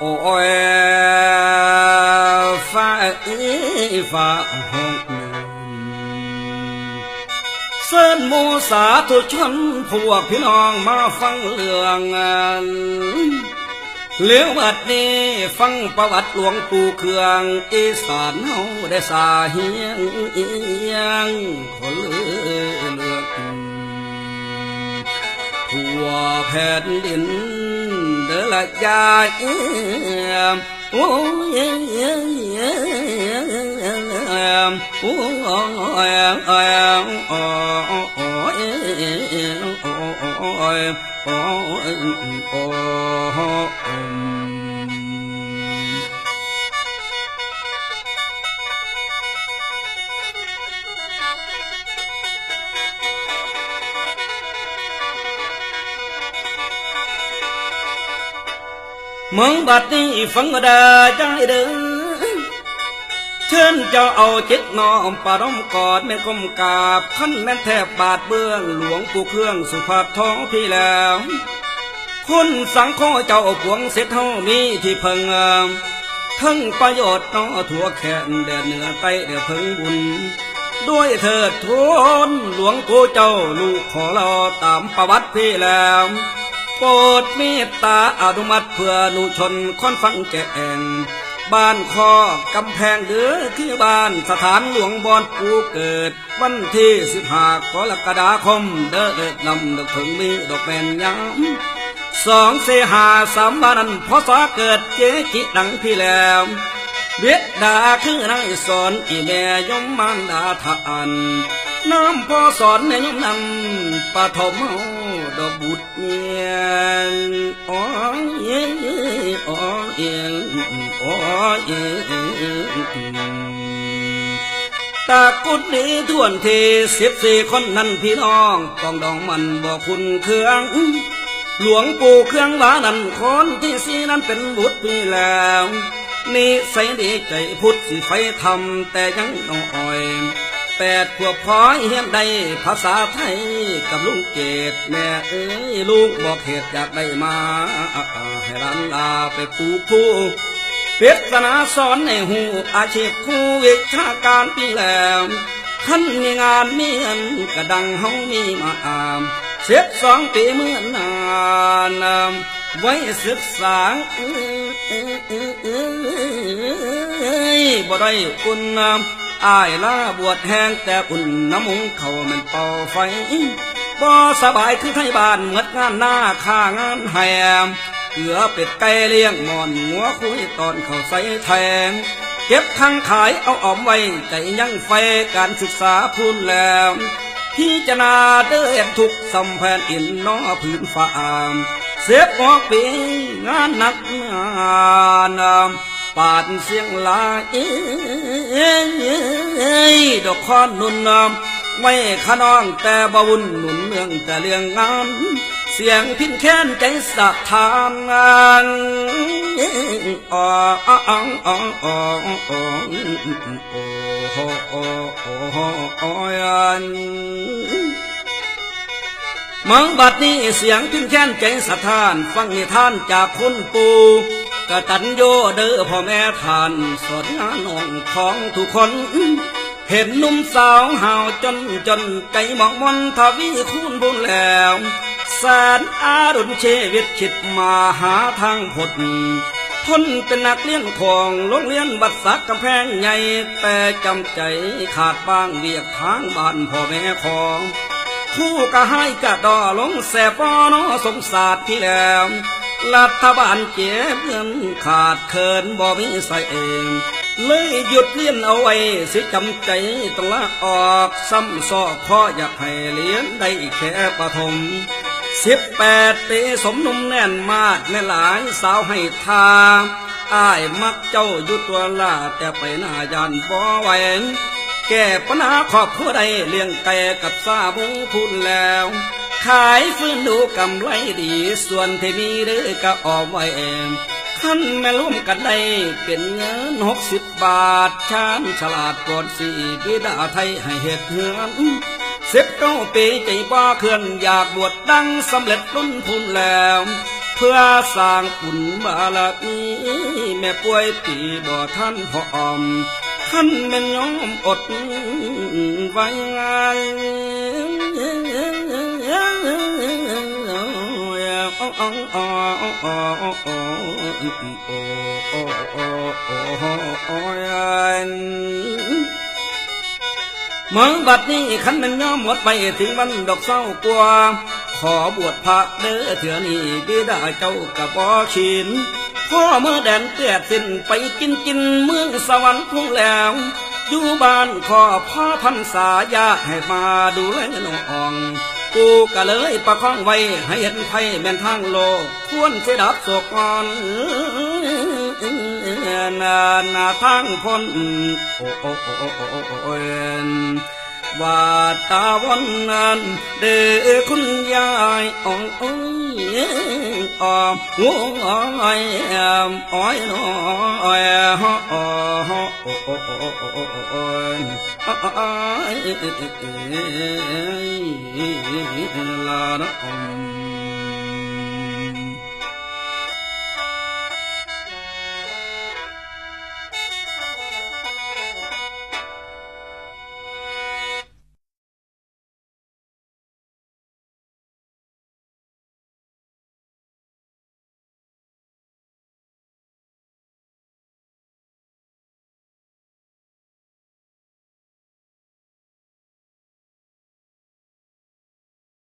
โอ้ยฟ้าเอ้ยฟ้าห้องเส้นมูสาธุชนพวกพี่น้องมาฟังเรื่องเลี้ยวบัดนี้ฟังประวัติหลวงปู่เครืองอีสานเฮาได้สาเฮียงเอียงคนเลือกทั่วแผ่นดิน ละยายโอ้ยโอ้ยโอ้ยโอ้ยโอ้ยโอ้ย มึงบัดนี้ฟังก็ได้ใจเด้อเชิญเจ้าเอาจิตน้อมปารมกอดแม่ก้มกาบขั้นแม่แทบบาดเบื้องหลวงปู่เครื่องสุภาพท้องพี่แล้วคุณสังข้อเจ้าพวงเสร็จเท่ามีที่เพึงทั้งประโยชน์นอทั่วแขนแดนเหนือใต้เดือเพึงบุญด้วยเถิดทุนหลวงปู่เจ้าลูกขอเราตามประวัติพี่แล้ว โปรดเมตตาอนุมัติเพื่อนุชนคนฟังแก่งบ้านคอกำแพงเดือคือบ้านสถานหลวงบอนปูเกิด วันที่สิบห้ากรกฎาคม เด้อเอิดนำดอกถึงมีดอกแมนยามสองเสหาสามวันนั้นพศเกิดเจ๊จิดังพี่แล้วเวียดดาคือนายสอนอีแม่ยมมารดาทาน น้ำพ่อสอนในยมนั้นปฐมเอาดอกบุตรเนียนอ๋อเย่อ๋อเย่อ๋อเย่ตากุดนี้ทวนเทสิบสี่คนนั้นพี่น้องกองดองมันบอกคุณเครื่องหลวงปู่เครื่องวานันคนที่สีนั้นเป็นบุตรพี่แล้วนี่ใส่ดีใจพุทธสิไฟทำแต่ยังน้อย แปดขวบพ้อยเฮียนได้ภาษาไทยกับลุงเกดแม่เอ้ยลูกบอกเหตุอยากได้มา ให้ร้านลาไปปูผู้เปรศนาสอนในหูอาชีพครูวิชาการปีแหล้วท่านมีงานมีเงินกระดังเฮามีมาอามเสียสองปีเมื่อนานไว้ศึกษาเอ้ยเอ้บ่ได้อุ่นน้ำ อายลาบวชแห้งแต่อุ่นน้ำมุงเขามันเป่าไฟบ่สบายคือไทยบ้านเมือนงานหน้าข้างานแหมเกือเป็ดไก่เลี้ยงหมอนหัวคุยตอนเขาใส่แทง เก็บทั้งขายเอาออมไว้ใจยังไฟการศึกษาพูนแล้วพี่จะนาเดินทุกสัมแผ่นอินน้อพื้นฟ้าเสียบออกปีงานหนักงาน ปาดเสียงลายเอ้ยดอกคอนนุนนำไม่ขนองแต่บวุ่นหนุนเมืองแต่เรื่องงานเสียงพินแค้นใจสะทานงานอ๋ออ๋ออ๋ออ๋ออ๋ออ๋ออ๋อมังบัดนี้เสียงพินแค้นใจสะทาน ฟังนิทานจากคุณปู กะตันโยเด้อพ่อแม่ทานสอนงานน้องของทุกคน เห็นนุ่มสาวห่าวจนจนใจหมองมนทวีคูณบุญแล้วแสนอารุณเชวิตคิดมาหาทางผลทนเป็นนักเรียนของโรงเรียนวัดสักกำแพงใหญ่แต่จำใจขาดบ้างเรียกทางบ้านพ่อแม่ของคู่ก็ให้กะดอลงแสบปอนอสงสารพี่แล้ว รัฐบาลเจ็บเงินขาดเคินบ่มีใส่เองเลยหยุดเรียนเอาไว้สิจำใจต้องลาออกซ้ำซอกพ่ออยากให้เรียนได้แค่ประถมสิบแปดปีสมนุ่มแน่นมาดแม่หลายสาวให้ทาอ้ายมักเจ้าอยู่ตัวล่าแต่ไปหน้ายานบ่ไหวงแก้ปัญหาครอบครัวใดเลี้ยงไก่กับซาบุงพูนแล้ว ขายฟื้นดูกำไรดีส่วนที่มีเด้อก็ออมไว้เองขั้นแม่ร่วมกันได้เป็นเงินหกสิบบาทชานฉลาดก่อนสี่บิดาไทยให้เหตุเหือนสิบเก้าปีใจบ้าเคลื่อนอยากบวชดังสำเร็จรุ่นพูนแล้วเพื่อสร้างบุญบารมีแม่ป่วยปีบ่ท่านพร้อมท่านแม่ยอมอดไว้ไง เมื่อบัดนี้ขันมันยอมหมดไปถึงวันดอกเศร้ากว่าขอบวชพระเด้อเถื่อนี่บิดาเจ้ากับบ่ชินพ่อเมื่อแดนเตียดสิ้นไปกินกินเมืองสวรรค์พุ่งแล้ว อยู่บ้านขอพ่อพันษายาให้มาดูแลน้องกูก็เลยประคองไว้ให้เห็นไพ่แม่นทางโลกควรเสดับโศกก่อนนานาทางพ้นโอ้โอ้โอ้โอ้โอ้โอ้ ว่าตาวันนั้นเด้อคุณยายอ่องอ้อยอ่อมหัวอ้อยอ้อยน้อยฮอโอ้โอ้โอ้โอ้โอ้โอ้โอ้อ้อยลานะอม